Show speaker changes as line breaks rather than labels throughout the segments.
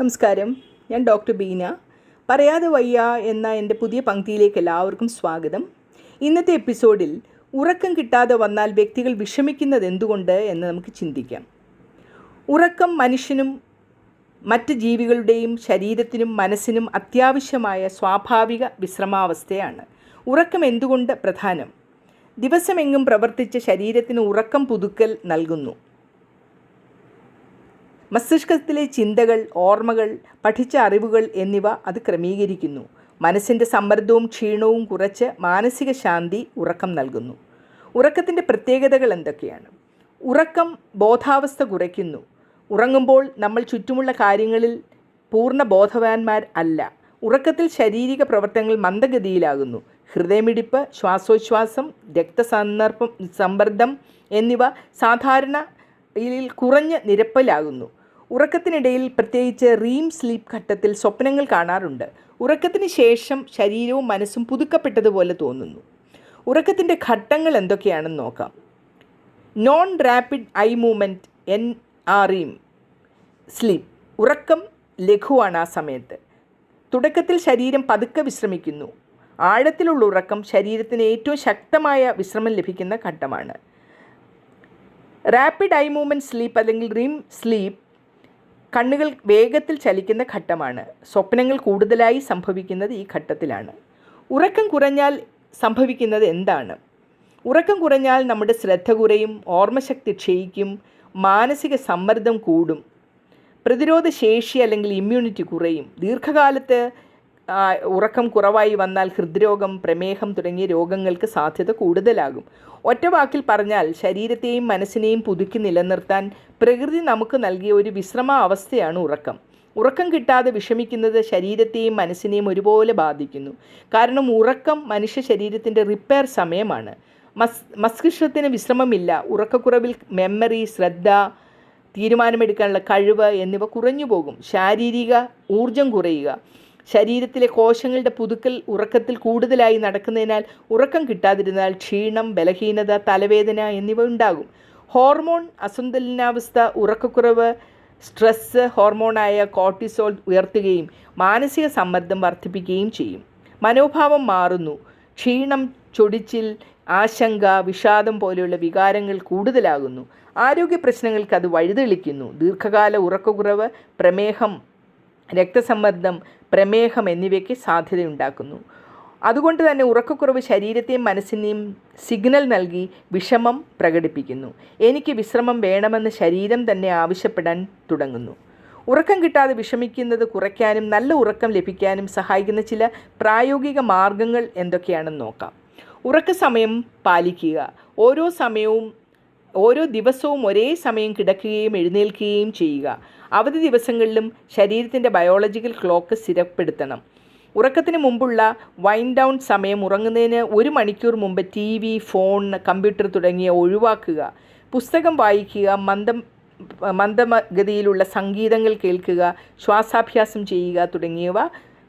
നമസ്കാരം. ഞാൻ ഡോക്ടർ ബീന. പറയാതെ വയ്യ എന്ന എന്റെ പുതിയ പങ്ക്തിയിലേക്ക് എല്ലാവർക്കും സ്വാഗതം. ഇന്നത്തെ എപ്പിസോഡിൽ ഉറക്കം കിട്ടാതെ വന്നാൽ വ്യക്തികൾ വിഷമിക്കുന്നത് എന്തുകൊണ്ട് എന്ന് നമുക്ക് ചിന്തിക്കാം. ഉറക്കം മനുഷ്യനും മറ്റ് ജീവികളുടെയും ശരീരത്തിനും മനസ്സിനും അത്യാവശ്യമായ സ്വാഭാവിക വിശ്രമാവസ്ഥയാണ്. ഉറക്കം എന്തുകൊണ്ട് പ്രധാനം? ദിവസമെങ്ങും പ്രവർത്തിച്ച ശരീരത്തിന് ഉറക്കം പുതുക്കൽ നൽകുന്നു. മസ്തിഷ്കത്തിലെ ചിന്തകൾ ഓർമ്മകൾ പഠിച്ച അറിവുകൾ എന്നിവ അത് ക്രമീകരിക്കുന്നു. മനസ്സിന്റെ സമ്മർദ്ദവും ക്ഷീണവും കുറച്ച് മാനസിക ശാന്തി ഉറക്കം നൽകുന്നു. ഉറക്കത്തിന്റെ പ്രത്യേകതകൾ എന്തൊക്കെയാണ്? ഉറക്കം ബോധാവസ്ഥ കുറയ്ക്കുന്നു. ഉറങ്ങുമ്പോൾ നമ്മൾ ചുറ്റുമുള്ള കാര്യങ്ങളിൽ പൂർണ ബോധവാന്മാർ അല്ല. ഉറക്കത്തിൽ ശാരീരിക പ്രവർത്തനങ്ങൾ മന്ദഗതിയിലാകുന്നു. ഹൃദയമിടിപ്പ് ശ്വാസോച്ഛ്വാസം രക്തസന്ദർഭം സമ്മർദ്ദം എന്നിവ സാധാരണ കുറഞ്ഞ നിരപ്പിലാകുന്നു. ഉറക്കത്തിനിടയിൽ പ്രത്യേകിച്ച് റീം സ്ലീപ്പ് ഘട്ടത്തിൽ സ്വപ്നങ്ങൾ കാണാറുണ്ട്. ഉറക്കത്തിന് ശേഷം ശരീരവും മനസ്സും പുതുക്കപ്പെട്ടതുപോലെ തോന്നുന്നു. ഉറക്കത്തിന്റെ ഘട്ടങ്ങൾ എന്തൊക്കെയാണെന്ന് നോക്കാം. Non rapid eye movement N R E M sleep. ഉറക്കം ലഘുവാണ് ആ സമയത്ത്. തുടക്കത്തിൽ ശരീരം പതുക്കെ വിശ്രമിക്കുന്നു. ആഴത്തിലുള്ള ഉറക്കം ശരീരത്തിന് ഏറ്റവും ശക്തമായ വിശ്രമം ലഭിക്കുന്ന ഘട്ടമാണ്. റാപ്പിഡ് ഐ മൂവ്മെന്റ് സ്ലീപ്പ് അല്ലെങ്കിൽ റീം സ്ലീപ്പ് കണ്ണുകൾ വേഗത്തിൽ ചലിക്കുന്ന ഘട്ടമാണ്. സ്വപ്നങ്ങൾ കൂടുതലായി സംഭവിക്കുന്നത് ഈ ഘട്ടത്തിലാണ്. ഉറക്കം കുറഞ്ഞാൽ സംഭവിക്കുന്നത് എന്താണ്? ഉറക്കം കുറഞ്ഞാൽ നമ്മുടെ ശ്രദ്ധ കുറയും ഓർമ്മശക്തി ക്ഷയിക്കും മാനസിക സമ്മർദ്ദം കൂടും പ്രതിരോധ ശേഷി അല്ലെങ്കിൽ ഇമ്മ്യൂണിറ്റി കുറയും. ദീർഘകാലത്ത് ഉറക്കം കുറവായി വന്നാൽ ഹൃദ്രോഗം പ്രമേഹം തുടങ്ങിയ രോഗങ്ങൾക്ക് സാധ്യത കൂടുതലാകും. ഒറ്റ വാക്കിൽ പറഞ്ഞാൽ ശരീരത്തെയും മനസ്സിനെയും പുതുക്കി നിലനിർത്താൻ പ്രകൃതി നമുക്ക് നൽകിയ ഒരു വിശ്രമ അവസ്ഥയാണ് ഉറക്കം. ഉറക്കം കിട്ടാതെ വിഷമിക്കുന്നത് ശരീരത്തെയും മനസ്സിനെയും ഒരുപോലെ ബാധിക്കുന്നു. കാരണം ഉറക്കം മനുഷ്യ ശരീരത്തിന്റെ റിപ്പയർ സമയമാണ്. മസ് മസ്തിഷ്കത്തിന് വിശ്രമമില്ല. ഉറക്കക്കുറവിൽ മെമ്മറി ശ്രദ്ധ തീരുമാനമെടുക്കാനുള്ള കഴിവ് എന്നിവ കുറഞ്ഞു പോകും ശാരീരിക ഊർജം കുറയുക. ശരീരത്തിലെ കോശങ്ങളുടെ പുതുക്കൽ ഉറക്കത്തിൽ കൂടുതലായി നടക്കുന്നതിനാൽ ഉറക്കം കിട്ടാതിരുന്നാൽ ക്ഷീണം ബലഹീനത തലവേദന എന്നിവ ഉണ്ടാകും. ഹോർമോൺ അസന്തുലനാവസ്ഥ ഉറക്കക്കുറവ് സ്ട്രെസ്സ് ഹോർമോണായ കോർട്ടിസോൾ ഉയർത്തുകയും മാനസിക സമ്മർദ്ദം വർദ്ധിപ്പിക്കുകയും ചെയ്യും. മനോഭാവം മാറുന്നു. ക്ഷീണം ചൊടിച്ചിൽ ആശങ്ക വിഷാദം പോലെയുള്ള വികാരങ്ങൾ കൂടുതലാകുന്നു. ആരോഗ്യ പ്രശ്നങ്ങൾക്ക് അത് വഴിതെളിക്കുന്നു. ദീർഘകാല ഉറക്കക്കുറവ് പ്രമേഹം രക്തസമ്മർദ്ദം പ്രമേഹം എന്നിവയ്ക്ക് സാധ്യതയുണ്ടാക്കുന്നു. അതുകൊണ്ട് തന്നെ ഉറക്കക്കുറവ് ശരീരത്തെയും മനസ്സിനെയും സിഗ്നൽ നൽകി വിഷമം പ്രകടിപ്പിക്കുന്നു. എനിക്ക് വിശ്രമം വേണമെന്ന് ശരീരം തന്നെ ആവശ്യപ്പെടാൻ തുടങ്ങുന്നു. ഉറക്കം കിട്ടാതെ വിഷമിക്കുന്നത് കുറയ്ക്കാനും നല്ല ഉറക്കം ലഭിക്കാനും സഹായിക്കുന്ന ചില പ്രായോഗിക മാർഗങ്ങൾ എന്തൊക്കെയാണെന്ന് നോക്കാം. ഉറക്ക സമയം പാലിക്കുക. ഓരോ സമയവും ഓരോ ദിവസവും ഒരേ സമയം കിടക്കുകയും എഴുന്നേൽക്കുകയും ചെയ്യുക. അവധി ദിവസങ്ങളിലും ശരീരത്തിന്റെ ബയോളജിക്കൽ ക്ലോക്ക് സ്ഥിരപ്പെടുത്തണം. ഉറക്കത്തിന് മുമ്പുള്ള വൈൻഡ് ഡൗൺ സമയം ഉറങ്ങുന്നതിന് ഒരു മണിക്കൂർ മുമ്പ് ടി വി ഫോൺ കമ്പ്യൂട്ടർ തുടങ്ങിയ ഒഴിവാക്കുക. പുസ്തകം വായിക്കുക മന്ദം മന്ദഗതിയിലുള്ള സംഗീതങ്ങൾ കേൾക്കുക ശ്വാസാഭ്യാസം ചെയ്യുക തുടങ്ങിയവ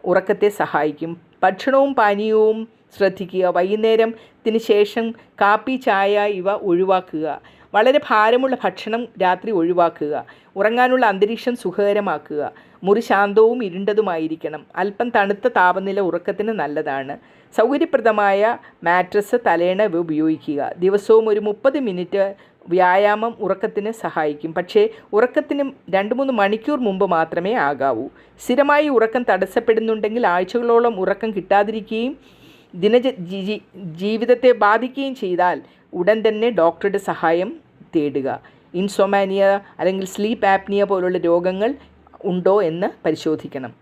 ഉറക്കത്തെ സഹായിക്കും. ഭക്ഷണവും പാനീയവും ശ്രദ്ധിക്കുക. വൈകുന്നേരത്തിന് ശേഷം കാപ്പി ചായ ഇവ ഒഴിവാക്കുക. വളരെ ഭാരമുള്ള ഭക്ഷണം രാത്രി ഒഴിവാക്കുക ഉറങ്ങാനുള്ള അന്തരീക്ഷം സുഖകരമാക്കുക മുറി ശാന്തവും ഇരുണ്ടതുമായിരിക്കണം അല്പം തണുത്ത താപനില ഉറക്കത്തിന് നല്ലതാണ്. സൗകര്യപ്രദമായ മാട്രസ് തലേണ ഉപയോഗിക്കുക. ദിവസവും ഒരു മുപ്പത് മിനിറ്റ് വ്യായാമം ഉറക്കത്തിന് സഹായിക്കും. പക്ഷേ ഉറക്കത്തിന് രണ്ട് മൂന്ന് മണിക്കൂർ മുമ്പ് മാത്രമേ ആകാവൂ. സ്ഥിരമായി ഉറക്കം തടസ്സപ്പെടുന്നുണ്ടെങ്കിൽ ആഴ്ചകളോളം ഉറക്കം കിട്ടാതിരിക്കുകയും ദിനജ ജീവിതത്തെ ബാധിക്കുകയും ചെയ്താൽ ഉടൻ തന്നെ ഡോക്ടറുടെ സഹായം തേടുക. ഇൻസൊമാനിയ അല്ലെങ്കിൽ സ്ലീപ്പ് ആപ്നിയ പോലുള്ള രോഗങ്ങൾ ഉണ്ടോ എന്ന് പരിശോധിക്കണം.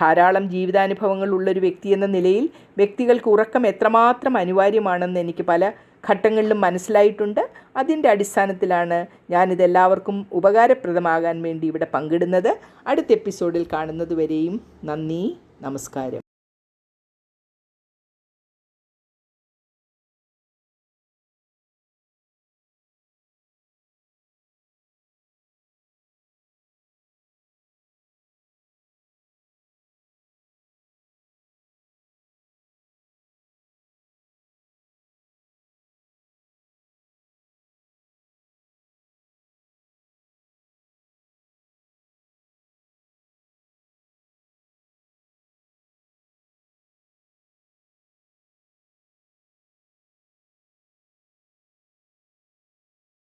ധാരാളം ജീവിതാനുഭവങ്ങൾ ഉള്ളൊരു വ്യക്തി എന്ന നിലയിൽ വ്യക്തികൾക്ക് ഉറക്കം എത്രമാത്രം അനിവാര്യമാണെന്ന് എനിക്ക് പല ഘട്ടങ്ങളിലും മനസ്സിലായിട്ടുണ്ട്. അതിന്റെ അടിസ്ഥാനത്തിലാണ് ഞാനിതെല്ലാവർക്കും ഉപകാരപ്രദമാകാൻ വേണ്ടി ഇവിടെ പങ്കിടുന്നത്. അടുത്ത എപ്പിസോഡിൽ കാണുന്നതുവരെയും നന്ദി നമസ്കാരം.